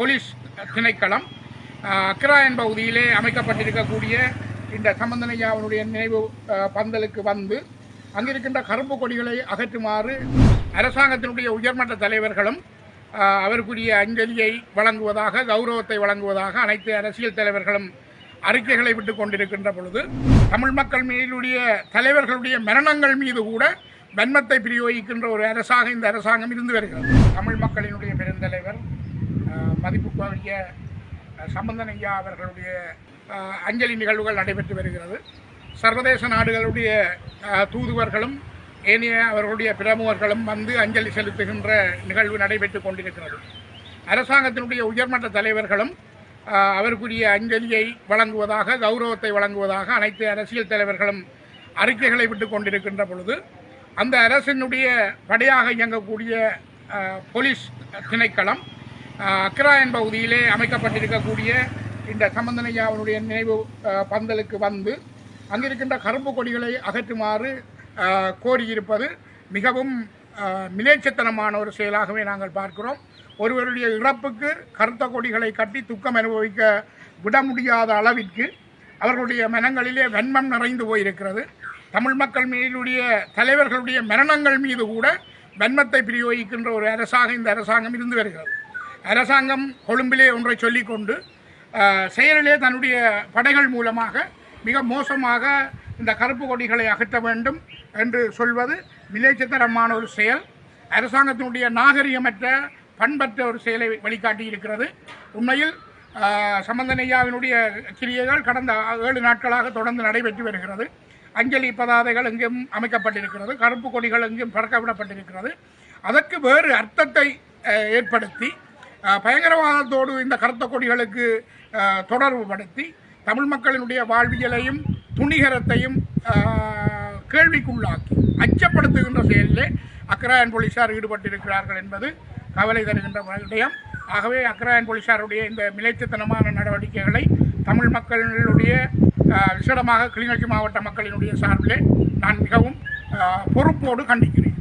Police திணைக்களம் அக்ராயன் பகுதியிலே அமைக்கப்பட்டிருக்கக்கூடிய இந்த சம்பந்தனையாவுடைய நினைவு பந்தலுக்கு வந்து அங்கிருக்கின்ற கருப்பு கொடிகளை அகற்றுமாறு அரசாங்கத்தினுடைய உயர்மட்ட தலைவர்களும் அவருக்குரிய அஞ்சலியை வழங்குவதாக கௌரவத்தை வழங்குவதாக அனைத்து அரசியல் தலைவர்களும் அறிக்கைகளை விட்டு கொண்டிருக்கின்ற பொழுது தமிழ் மக்கள் மீதுடைய தலைவர்களுடைய மரணங்கள் மீது கூட வன்மத்தை பிரயோகிக்கின்ற ஒரு அரசாக இந்த அரசாங்கம் இருந்து வருகிறது. தமிழ் மக்களினுடைய பெருந்தலைவர் மதிப்புக்குரிய சம்பந்தன் ஐயா அவர்களுடைய அஞ்சலி நிகழ்வுகள் நடைபெற்று வருகிறது. சர்வதேச நாடுகளுடைய தூதுவர்களும் ஏனைய அவர்களுடைய பிரமுகர்களும் வந்து அஞ்சலி செலுத்துகின்ற நிகழ்வு நடைபெற்று கொண்டிருக்கிறது. அரசாங்கத்தினுடைய உயர்மட்ட தலைவர்களும் அவருக்குரிய அஞ்சலியை வழங்குவதாக கௌரவத்தை வழங்குவதாக அனைத்து அரசியல் தலைவர்களும் அறிக்கைகளை விட்டு கொண்டிருக்கின்ற பொழுது அந்த அரசினுடைய படையாக இயங்கக்கூடிய போலீஸ் திணைக்களம் அக்ராயன் பகுதியிலே அமைக்கப்பட்டிருக்கக்கூடிய இந்த சம்பந்தனையாவுடைய நினைவு பந்தலுக்கு வந்து அங்கிருக்கின்ற கரும்பு கொடிகளை அகற்றுமாறு கோரியிருப்பது மிகவும் அஹ், மிலேச்சத்தனமான ஒரு செயலாகவே நாங்கள் பார்க்கிறோம். ஒருவருடைய இறப்புக்கு கருத்த கொடிகளை கட்டி துக்கம் அனுபவிக்க விட முடியாத அளவிற்கு அவர்களுடைய மனங்களிலே வெண்மம் நிறைந்து போயிருக்கிறது. தமிழ் மக்கள் மீதுடைய தலைவர்களுடைய மரணங்கள் மீது கூட வன்மத்தை பிரயோகிக்கின்ற ஒரு அரசாக இந்த அரசாங்கம் இருந்து வருகிறது. அரசாங்கம் கொழும்பிலே ஒன்றை சொல்லிக்கொண்டு செயலிலே தன்னுடைய படைகள் மூலமாக மிக மோசமாக இந்த கருப்பு கொடிகளை அகற்ற வேண்டும் என்று சொல்வது நிலைச்சத்தரமான ஒரு செயல். அரசாங்கத்தினுடைய நாகரிகமற்ற பண்பற்ற ஒரு செயலை வழிகாட்டி இருக்கிறது உண்மையில் சம்பந்தனையாவினுடைய கிரியைகள் கடந்த ஏழு நாட்களாக தொடர்ந்து நடைபெற்று வருகிறது. அஞ்சலி பதாதைகள் எங்கும் அமைக்கப்பட்டிருக்கிறது. கருப்பு கொடிகள் எங்கும் பறக்க விடப்பட்டிருக்கிறது அதற்கு வேறு அர்த்தத்தை ஏற்படுத்தி பயங்கரவாதத்தோடு இந்த கருத்த கொடிகளுக்கு தொடர்பு தொடர்புபடுத்தி தமிழ் மக்களினுடைய வாழ்வியலையும் துணிகரத்தையும் கேள்விக்குள்ளாக்கி அச்சப்படுத்துகின்ற செயலிலே அக்ராயன் போலீசார் ஈடுபட்டிருக்கிறார்கள் என்பது கவலை தருகின்ற விடயம். ஆகவே அக்ராயன் போலீசாருடைய இந்த மிலைத்துத்தனமான நடவடிக்கைகளை தமிழ் மக்களுடைய ஆஹ், விசேடமாக கிளிநொச்சி மாவட்ட மக்களினுடைய சார்பிலே நான் மிகவும் பொறுப்போடு கண்டிக்கிறேன்.